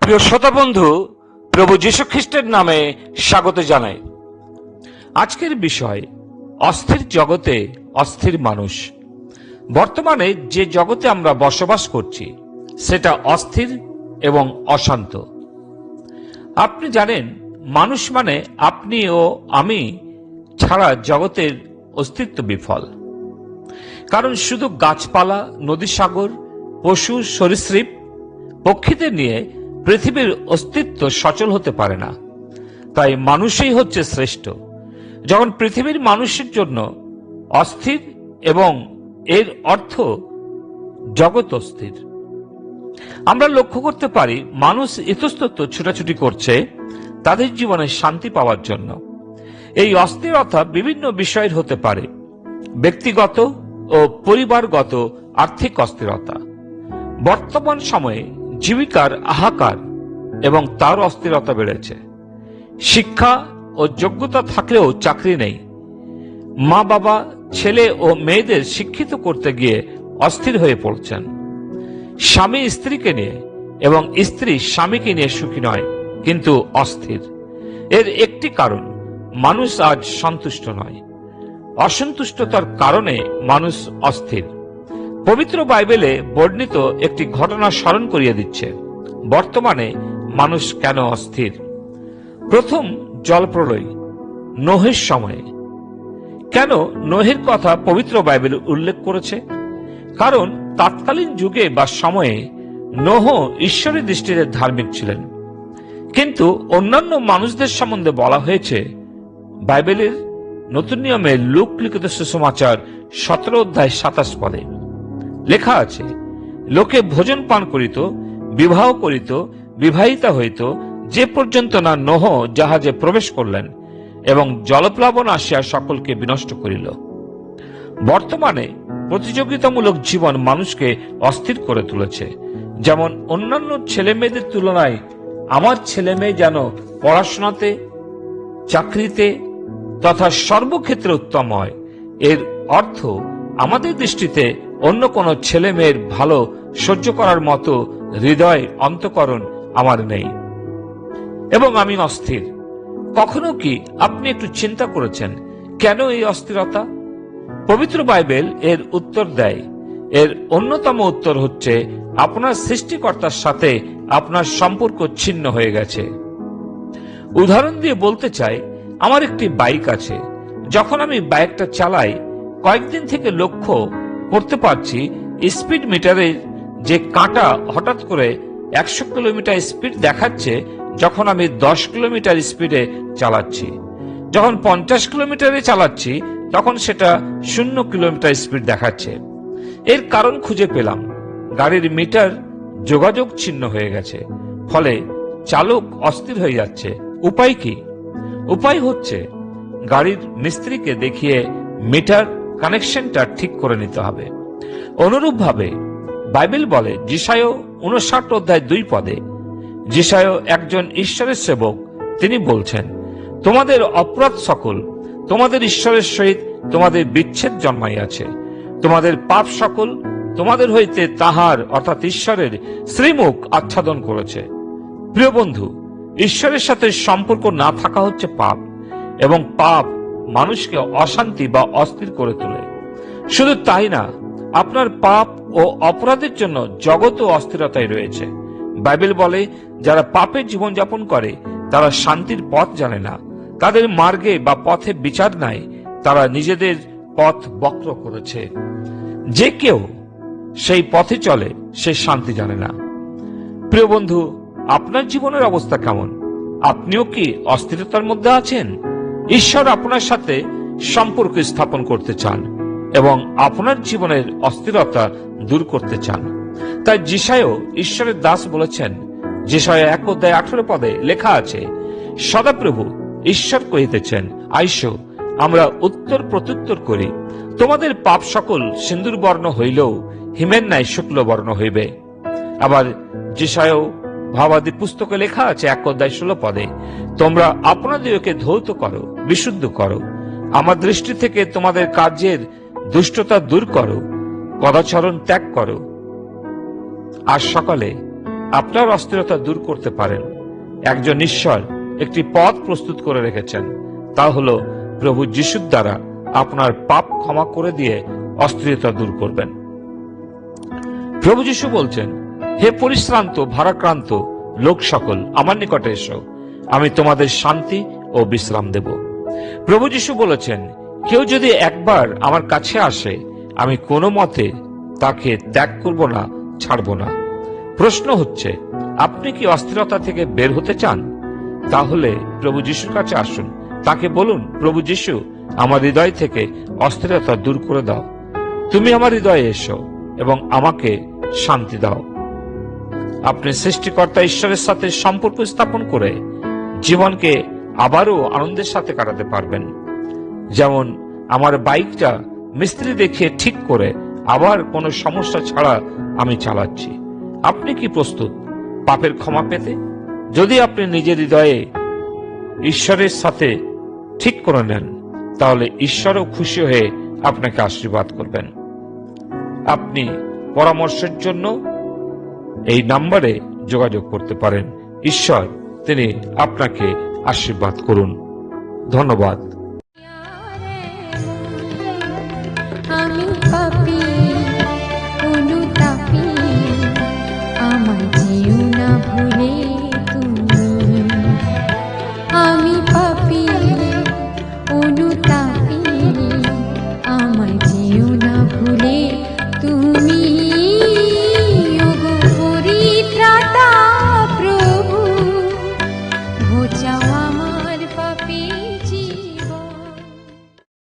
প্রিয় শ্রোতা বন্ধু, প্রভু যীশু খ্রিস্টের নামে স্বাগত জানাই। আজকের বিষয়, অস্থির জগতে অস্থির মানুষ। বর্তমানে যে জগতে আমরা বসবাস করছি, সেটা অস্থির এবং অশান্ত। আপনি জানেন, মানুষ মানে আপনি ও আমি ছাড়া জগতের অস্তিত্ব বিফল। কারণ শুধু গাছপালা নদী সাগর পশু, সরীসৃপ, পক্ষীদের নিয়ে পৃথিবীর অস্তিত্ব সচল হতে পারে না। তাই মানুষই হচ্ছে শ্রেষ্ঠ। যখন পৃথিবীর মানুষের জন্য অস্থির এবং এর অর্থ জগৎ অস্থির। আমরা লক্ষ্য করতে পারি, মানুষ ইতস্তত ছুটাছুটি করছে তাদের জীবনে শান্তি পাওয়ার জন্য। এই অস্থিরতা বিভিন্ন বিষয়ের হতে পারে, ব্যক্তিগত ও পরিবারগত আর্থিক অস্থিরতা। বর্তমান সময়ে জীবিকার হাহাকার এবং তার অস্থিরতা বেড়েছে। শিক্ষা ও যোগ্যতা থাকলেও চাকরি নেই। মা বাবা ছেলে ও মেয়েদের শিক্ষিত করতে গিয়ে অস্থির হয়ে পড়ছেন। স্বামী স্ত্রীকে নিয়ে এবং স্ত্রী স্বামীকে নিয়ে সুখী নয়, কিন্তু অস্থির। এর একটি কারণ, মানুষ আজ সন্তুষ্ট নয়। অসন্তুষ্টতার কারণে মানুষ অস্থির। পবিত্র বাইবেলে বর্ণিত একটি ঘটনা স্মরণ করিয়ে দিচ্ছে, বর্তমানে মানুষ কেন অস্থির? প্রথম জলপ্রলয়, নোহের সময়ে। কেন নোহের কথা পবিত্র বাইবেল উল্লেখ করেছে? কারণ তৎকালীন যুগে বা সময়ে নোহ ঈশ্বরের দৃষ্টিতে ধার্মিক ছিলেন। কিন্তু অন্যান্য মানুষদের সম্বন্ধে বলা হয়েছে, বাইবেলের নতুন নিয়মে লোক লিখিত সুসমাচার সতেরো অধ্যায় সাতাশ পদে। লেখা আছে, লোকে ভোজন পান করিত, বিবাহ করিত, বিবাহিতা হইত, যে পর্যন্ত না নোহ জাহাজে প্রবেশ করলেন এবং জলপ্লাবন আসিয়া সকলকে বিনষ্ট করিল। বর্তমানে প্রতিযোগিতামূলক জীবন মানুষকে অস্থির করে তুলেছে। যেমন অন্যান্য ছেলে মেয়েদের তুলনায় আমার ছেলে মেয়ে যেন পড়াশোনাতে, চাকরিতে তথা সর্বক্ষেত্রে উত্তম হয়, এর অর্থ আমাদের দৃষ্টিতে অন্য কোনো ছেলে মেয়ের ভালো সহ্য করার মতো হৃদয় অন্তকরণ আমার নেই। এবং আমি অস্থির। কখনো কি আপনি একটু চিন্তা করেছেন, কেন এই অস্থিরতা? পবিত্র বাইবেল এর উত্তর দেয়, এর অন্যতম উত্তর হচ্ছে, আপনার সৃষ্টিকর্তার সাথে আপনার সম্পর্ক ছিন্ন হয়ে গেছে। উদাহরণ দিয়ে বলতে চাই, আমার একটি বাইক আছে, যখন আমি বাইকটা চালাই, কয়েকদিন থেকে লক্ষ্য করতে পারছি, স্পিড মিটারের যে কাঁটা হঠাৎ করে একশো কিলোমিটার স্পিড দেখাচ্ছে যখন আমি দশ কিলোমিটার স্পিডে চালাচ্ছি, যখন পঞ্চাশ কিলোমিটারে চালাচ্ছি, তখন সেটা শূন্য কিলোমিটার স্পিড দেখাচ্ছে। এর কারণ খুঁজে পেলাম। গাড়ির মিটার যোগাযোগ ছিন্ন হয়ে গেছে। ফলে চালক অস্থির হয়ে যাচ্ছে। উপায় কি? উপায় হচ্ছে, গাড়ির মিস্ত্রিকে দেখিয়ে মিটার কানেকশনটা ঠিক করে নিতে হবে। অনুরূপভাবে বাইবেল বলে জিসায় উনষাট অধ্যায় দুই পদে জিসায় একজন ঈশ্বরের সেবক, তিনি বলছেন, তোমাদের অপরাধ সকল, তোমাদের ঈশ্বরের সহিত তোমাদের বিচ্ছেদ জন্মাইয়াছে। তোমাদের পাপ সকল, তোমাদের হইতে তাহার, অর্থাৎ ঈশ্বরের, শ্রীমুখ আচ্ছাদন করেছে। প্রিয় বন্ধু, ঈশ্বরের সাথে সম্পর্ক না থাকা হচ্ছে পাপ, এবং পাপ মানুষকে অশান্তি বা অস্থির করে তোলে। শুধু তাই না, আপনার পাপ ও অপরাধের জন্য জগৎ ও অস্থিরতায় রয়েছে। বাইবেল বলে, যারা পাপের জীবনযাপন করে, তারা শান্তির পথ জানে না। তাদের মার্গে বা পথে বিচার নাই, তারা নিজেদের পথ বক্র করেছে। যে কেউ সেই পথে চলে, সে শান্তি জানে না। প্রিয় বন্ধু, আপনার জীবনের অবস্থা কেমন? আপনিও কি অস্থিরতার মধ্যে আছেন? ঈশ্বর আপনার সাথে সম্পর্ক স্থাপন করতে চান এবং আপনার জীবনের অস্থিরতা দূর করতে চান। তাই জিসায়ও ঈশ্বরের দাস বলেছেন জিসায় এক অধ্যায় আঠারো পদে লেখা আছে, সদাপ্রভু ঈশ্বর কহিতেছেন, আইসো, আমরা উত্তর প্রত্যুত্তর করি, তোমাদের পাপ সকল সিন্দুর বর্ণ হইলেও হিমের ন্যায় শুক্ল বর্ণ হইবে। আবার জিসায়ও ভাবাদি পুস্তকে লেখা আছে এক অধ্যায় ষোলো পদে, তোমরা আপনাদেরকে ধৌত করো, বিশুদ্ধ করো, আমার দৃষ্টি থেকে তোমাদের কার্যের দুষ্টতা দূর করো কদাচরণ ত্যাগ করো আর সকালে আপনার অস্থিরতা দূর করতে পারেন। একজন ঈশ্বর একটি পথ প্রস্তুত করে রেখেছেন। তা হলো প্রভু যিশুর দ্বারা আপনার পাপ ক্ষমা করে দিয়ে অস্থিরতা দূর করবেন। প্রভু যিশু বলছেন, হে পরিশ্রান্ত, ভারাক্রান্ত লোক সকল, আমার নিকটে এসো। আমি তোমাদের শান্তি ও বিশ্রাম দেব। প্রভু যিশু বলেছেন, কেউ যদি একবার আমার কাছে আসে, আমি কোনো মতে তাকে ত্যাগ করব না ছাড়ব না। প্রশ্ন হচ্ছে, আপনি কি অস্থিরতা থেকে বের হতে চান? তাহলে প্রভু যিশুর কাছে আসুন। তাকে বলুন, প্রভু যিশু, আমার হৃদয় থেকে অস্থিরতা দূর করে দাও। তুমি আমার হৃদয়ে এসো এবং আমাকে শান্তি দাও। আপনি সৃষ্টিকর্তা ঈশ্বরের সাথে সম্পর্ক স্থাপন করে জীবনকে আবারও আনন্দের সাথে কাটাতে পারবেন। যেমন আমার বাইকটা মিস্ত্রি দেখিয়ে ঠিক করে আবার কোনো সমস্যা ছাড়া আমি চালাচ্ছি। আপনি কি প্রস্তুত? পাপের ক্ষমা পেতে? যদি আপনি নিজের হৃদয়ে ঈশ্বরের সাথে ঠিক করে নেন, তাহলে ঈশ্বরও খুশি হয়ে আপনাকে আশীর্বাদ করবেন। আপনি পরামর্শের জন্য এই নাম্বারে যোগাযোগ করতে পারেন। ঈশ্বর, তিনি আপনাকে আশীর্বাদ করুন। ধন্যবাদ। यूँ ना भूले तुम्हें?